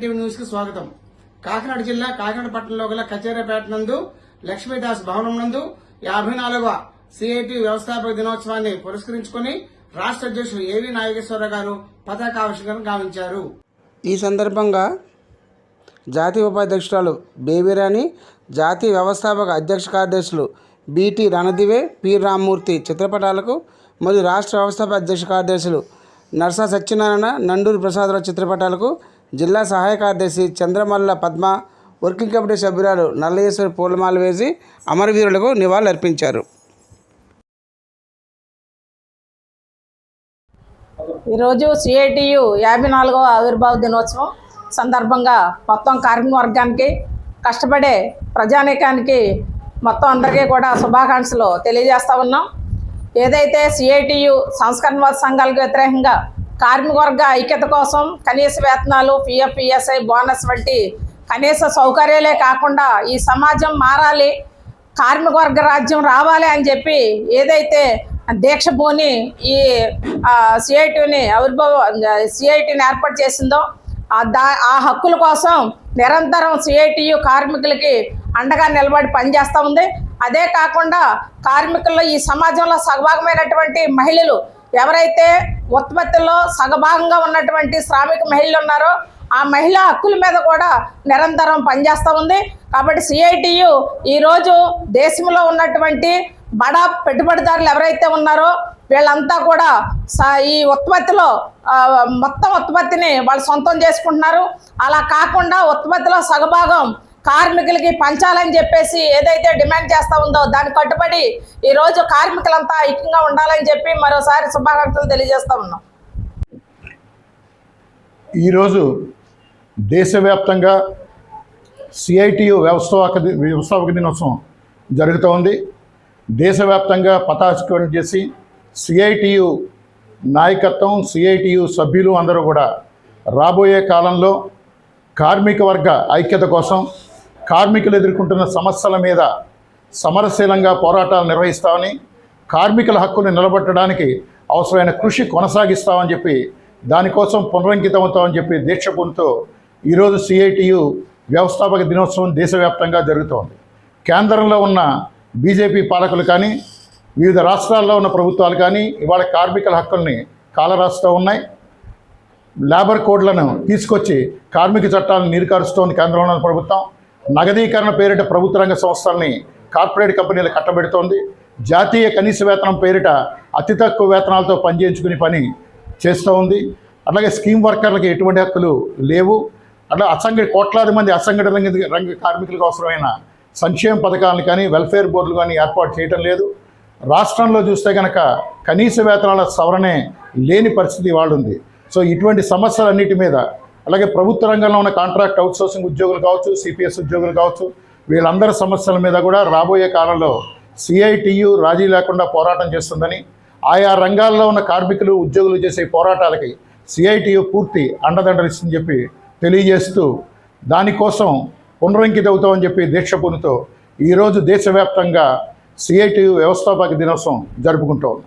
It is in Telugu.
స్వాగతం. కాకినాడ జిల్లా కాకినాడ పట్టణంలో గల కచేరపేట నందు లక్ష్మీదాస్ భవనం నందు యాభై నాలుగవ సిఐటి వ్యవస్థాపక దినోత్సవాన్ని పురస్కరించుకుని రాష్ట్ర అధ్యక్షుడు ఏవి నాగేశ్వరరావు గారు పతాకావిష్కరణ గావించారు. ఈ సందర్భంగా జాతీయ ఉపాధ్యక్షురాలు బేబీరాణి జాతీయ వ్యవస్థాపక అధ్యక్ష కార్యదర్శులు బీటీ రణదివే పి రామ్మూర్తి చిత్రపటాలకు మరియు రాష్ట్ర వ్యవస్థాపక అధ్యక్ష కార్యదర్శులు నర్సా సత్యనారాయణ నండూరి ప్రసాదరావు చిత్రపటాలకు జిల్లా సహాయ కార్యదర్శి చంద్రమల్ల పద్మ వర్కింగ్ కమిటీ సభ్యురాలు నల్లయేశ్వరి పూలమాల వేసి అమరవీరులకు నివాళులర్పించారు. ఈరోజు సిఐటియు యాభై నాలుగవ ఆవిర్భావ దినోత్సవం సందర్భంగా మొత్తం కార్మిక వర్గానికి కష్టపడే ప్రజానీకానికి మొత్తం అందరికీ కూడా శుభాకాంక్షలు తెలియజేస్తూ ఉన్నాం. ఏదైతే సిఐటియు సంస్కరణవాద సంఘాలకు వ్యతిరేకంగా కార్మిక వర్గ ఐక్యత కోసం కనీస వేతనాలు పిఎఫ్ పిఎస్ఐ బోనస్ వంటి కనీస సౌకర్యాలే కాకుండా ఈ సమాజం మారాలి కార్మిక వర్గ రాజ్యం రావాలి అని చెప్పి ఏదైతే దీక్ష భూని ఈ సిఐటిని ఆవిర్భావ సిఐటిని ఏర్పాటు చేసిందో దా ఆ హక్కుల కోసం నిరంతరం సిఐటియు కార్మికులకి అండగా నిలబడి పనిచేస్తూ ఉంది. అదే కాకుండా కార్మికుల్లో ఈ సమాజంలో సగభాగమైనటువంటి మహిళలు ఎవరైతే ఉత్పత్తిలో సగభాగంగా ఉన్నటువంటి శ్రామిక మహిళలు ఉన్నారో. ఆ మహిళా హక్కుల మీద కూడా నిరంతరం పనిచేస్తూ ఉంది. కాబట్టి సిఐటియు ఈరోజు దేశంలో ఉన్నటువంటి బడా పెట్టుబడిదారులు ఎవరైతే ఉన్నారో వీళ్ళంతా కూడా స- ఈ ఉత్పత్తిలో మొత్తం ఉత్పత్తిని వాళ్ళు సొంతం చేసుకుంటున్నారు. అలా కాకుండా ఉత్పత్తిలో సగభాగం కార్మికులకి పంచాలని చెప్పేసి ఏదైతే డిమాండ్ చేస్తూ ఉందో దాన్ని కట్టుబడి ఈరోజు కార్మికులంతా ఐక్యంగా ఉండాలని చెప్పి మరోసారి శుభాకాంక్షలు తెలియజేస్తా ఉన్నాం. ఈరోజు దేశవ్యాప్తంగా సిఐటియు వ్యవస్థాపక వ్యవస్థాపక దినోత్సవం జరుగుతోంది దేశవ్యాప్తంగా పతాకం చేసి సిఐటియు నాయకత్వం సిఐటియు సభ్యులు అందరూ కూడా రాబోయే కాలంలో కార్మిక వర్గ ఐక్యత కోసం కార్మికులు ఎదుర్కొంటున్న సమస్యల మీద సమరశీలంగా పోరాటాలు నిర్వహిస్తామని కార్మికుల హక్కులు నిలబెట్టడానికి అవసరమైన కృషి కొనసాగిస్తామని చెప్పి దానికోసం పునరంకితమవుతామని చెప్పి దీక్ష పొందుతూ ఈరోజు సిఐటియు వ్యవస్థాపక దినోత్సవం దేశవ్యాప్తంగా జరుగుతోంది. కేంద్రంలో ఉన్న బీజేపీ పాలకులు కానీ వివిధ రాష్ట్రాల్లో ఉన్న ప్రభుత్వాలు కానీ ఇవాళ కార్మికుల హక్కుల్ని కాలరాస్తూ ఉన్నాయి. లేబర్ కోడ్లను తీసుకొచ్చి కార్మిక చట్టాలను నీరుకారుస్తోంది కేంద్రంలో ఉన్న ప్రభుత్వం. నగదీకరణ పేరిట ప్రభుత్వ రంగ సంస్థల్ని కార్పొరేట్ కంపెనీలు కట్టబెడుతోంది. జాతీయ కనీస వేతనం పేరిట అతి తక్కువ వేతనాలతో పనిచేయించుకునే పని చేస్తూ ఉంది. అలాగే స్కీమ్ వర్కర్లకి ఎటువంటి హక్కులు లేవు. అట్లా అసంఘటి కోట్లాది మంది అసంఘటిత రంగ రంగ కార్మికులకు అవసరమైన సంక్షేమ పథకాలను కానీ వెల్ఫేర్ బోర్డులు కానీ ఏర్పాటు చేయటం లేదు. రాష్ట్రంలో చూస్తే కనుక కనీస వేతనాల సవరణే లేని పరిస్థితి వాళ్ళు ఉంది సో ఇటువంటి సమస్యలన్నిటి మీద అలాగే ప్రభుత్వ రంగంలో ఉన్న కాంట్రాక్ట్ అవుట్సోర్సింగ్ ఉద్యోగులు కావచ్చు సిపిఎస్ ఉద్యోగులు కావచ్చు వీళ్ళందరి సమస్యల మీద కూడా రాబోయే కాలంలో సిఐటియు రాజీ లేకుండా పోరాటం చేస్తుందని ఆయా రంగాల్లో ఉన్న కార్మికులు ఉద్యోగులు చేసే పోరాటాలకి సిఐటియు పూర్తి అండదండలిస్తుందని చెప్పి తెలియజేస్తూ దానికోసం పునరంకిత అవుతామని చెప్పి దీక్ష పొందుతూ ఈరోజు దేశవ్యాప్తంగా సిఐటియు వ్యవస్థాపక దినోత్సవం జరుపుకుంటోంది.